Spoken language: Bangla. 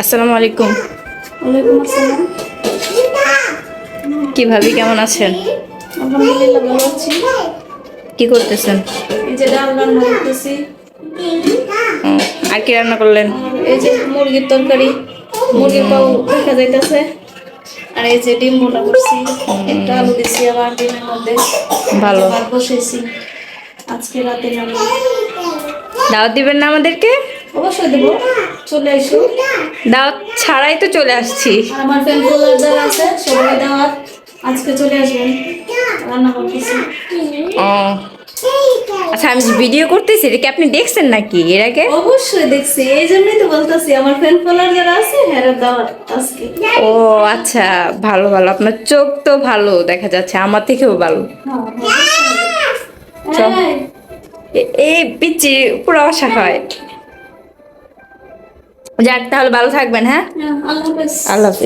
আসসালামু আলাইকুম। ওয়ালাইকুম আসসালাম। কি ভাবি কেমন আছেন? আলহামদুলিল্লাহ ভালো আছি। কি করতেছেন? এই যে ডাল রান্না করতেছি। আর কি রান্না করলেন? এই যে মুরগির তরকারি। মুরগির পাউ দেখা যাইতেছে। আর এই যে ডিম বোনা করছি। একটা আলু দিছি আবার ডিমের মধ্যে ভালো। বসেছি আজকে রাতে রান্না। দাওয়াত দিবেন না আমাদেরকে? অবশ্যই দেবো। চলে এসো। দাওয়াত ছাড়াই তো চলে আসছি। আমার ফ্যান ফলোয়ার যারা আছে সবাই দাওয়াত। আজকে চলে আসবেন। রান্না করতেছি। ও। আচ্ছা আমি ভিডিও করতেছি এটা কি আপনি দেখছেন নাকি এর আগে? অবশ্যই দেখছি। এই জন্যই তো বলতেছি আমার ফ্যান ফলোয়ার যারা আছে হ্যাঁ দাওয়াত আজকে। ও আচ্ছা ভালো ভালো। আপনার চোখ তো ভালো দেখা যাচ্ছে আমার থেকেও ভালো। হ্যাঁ, এই, পিচ্ছি পুরো আশা হয় যাক তাহলে ভালো থাকবেন হ্যাঁ হ্যাঁ, আল্লাহ হাফেজ আল্লাহ হাফিজ